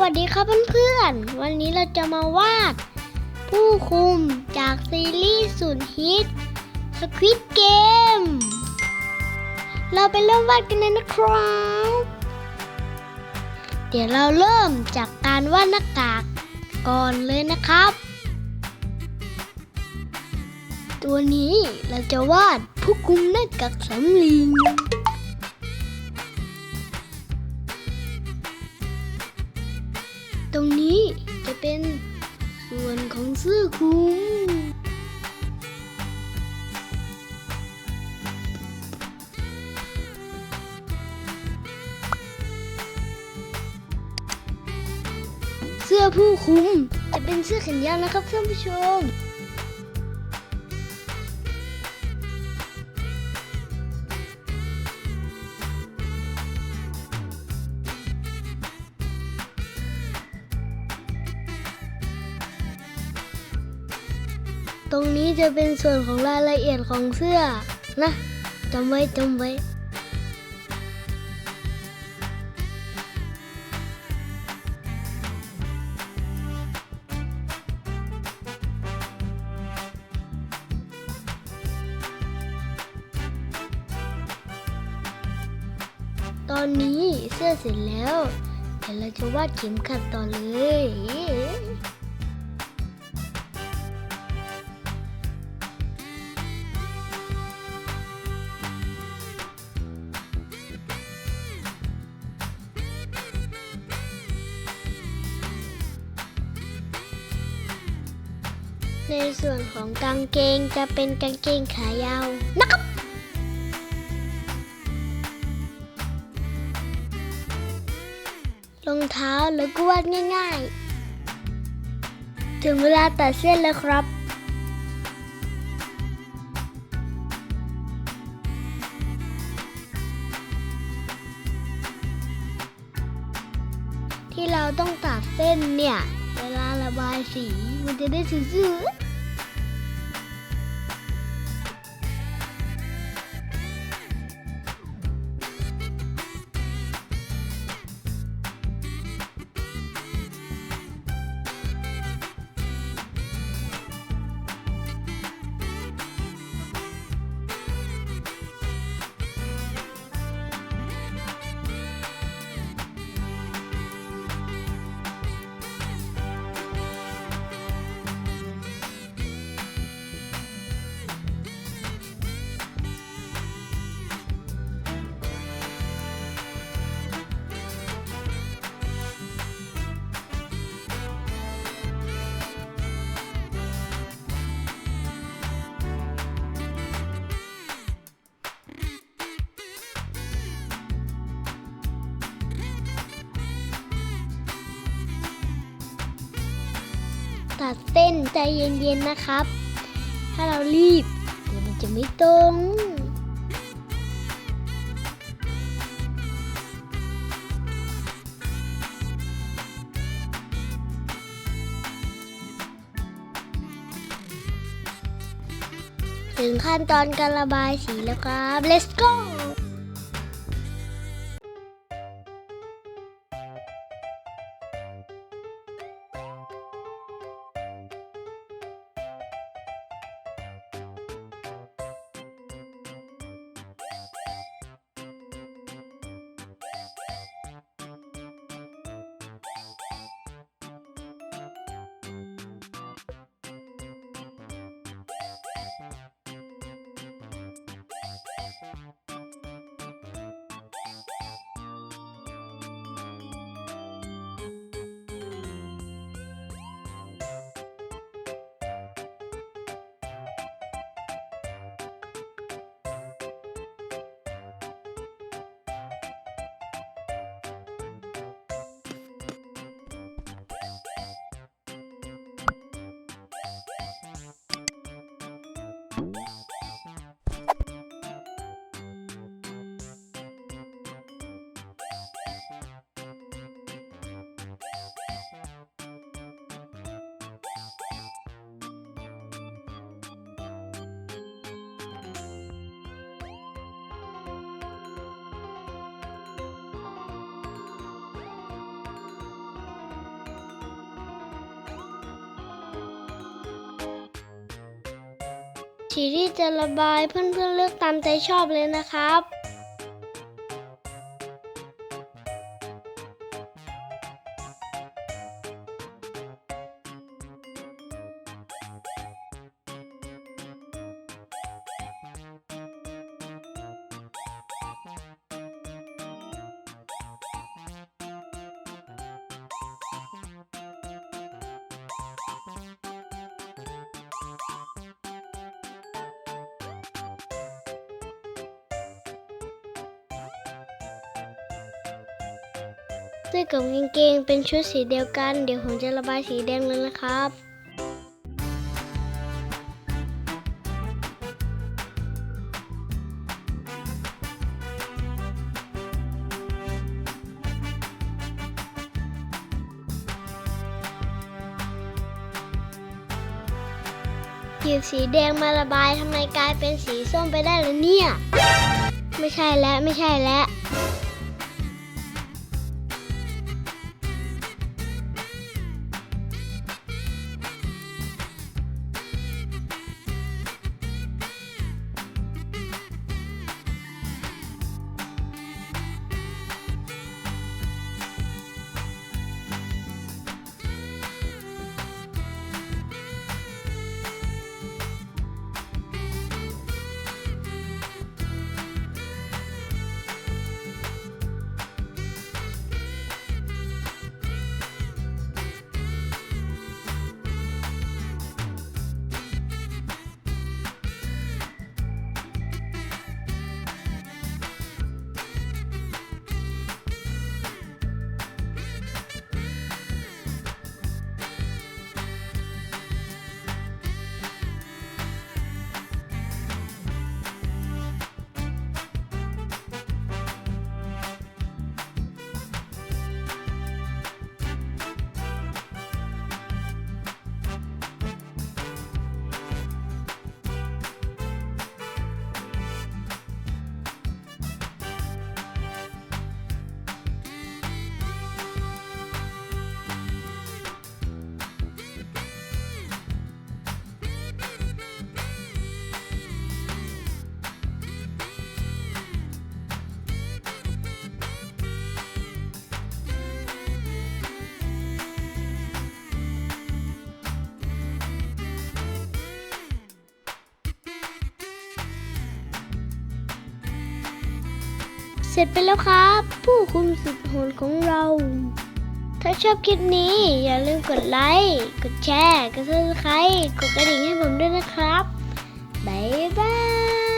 วัสดีครับเพื่อนๆ วันนี้เราจะมาวาด ผู้คุมจากซีรีส์สุดฮิต Squid Game เราไปเริ่มวาดกันเลยนะครับ เดี๋ยวเราเริ่มจากการวาดหน้ากากก่อนเลยนะครับ ตัวนี้เราจะวาดผู้คุมหน้ากากสำลิ เป็นส่วนของเสื้อคลุมเสื้อผู้คุมจะเป็นเสื้อแขนยาวนะครับท่านผู้ชม ตรงนี้จะเป็นส่วนของรายละเอียดของเสื้อนะจำไว้จำไว้ ตอนนี้เสื้อเสร็จแล้ว เดี๋ยวเราจะวาดเข็มขัดต่อเลย ในส่วนของกางเกงจะเป็นกางเกงขายาวนะครับรองเท้าแล้วก็วาดง่ายๆ ถึงเวลาตัดเส้นแล้วครับที่เราต้องตัดเส้นเนี่ย เวลาระบายสีมันจะได้ซื่อ ตัดเส้นใจเย็นๆนะครับ ถ้าเรารีบเดี๋ยวมันจะไม่ตรงถึงขั้นตอนการระบายสีแล้วครับ let's go สีที่จะระบายเพื่อนๆเลือกตามใจชอบเลยนะครับ สื้อกับกางเกงเป็นชุดสีเดียวกัน เดี๋ยวผมจะระบายสีแดงเลยนะครับหยิบสีแดงมาระบายทำไมกลายเป็นสีส้มไปได้ล่ะเนี่ย ไม่ใช่แล้วไม่ใช่แล้ว เสร็จไปแล้วครับ ผู้คุมสุดโหดของเรา ถ้าชอบคลิปนี้อย่าลืมกดไลค์ กดแชร์ กดซับสไครต์กดกระดิ่งให้ผมด้วยนะครับ บ๊ายบาย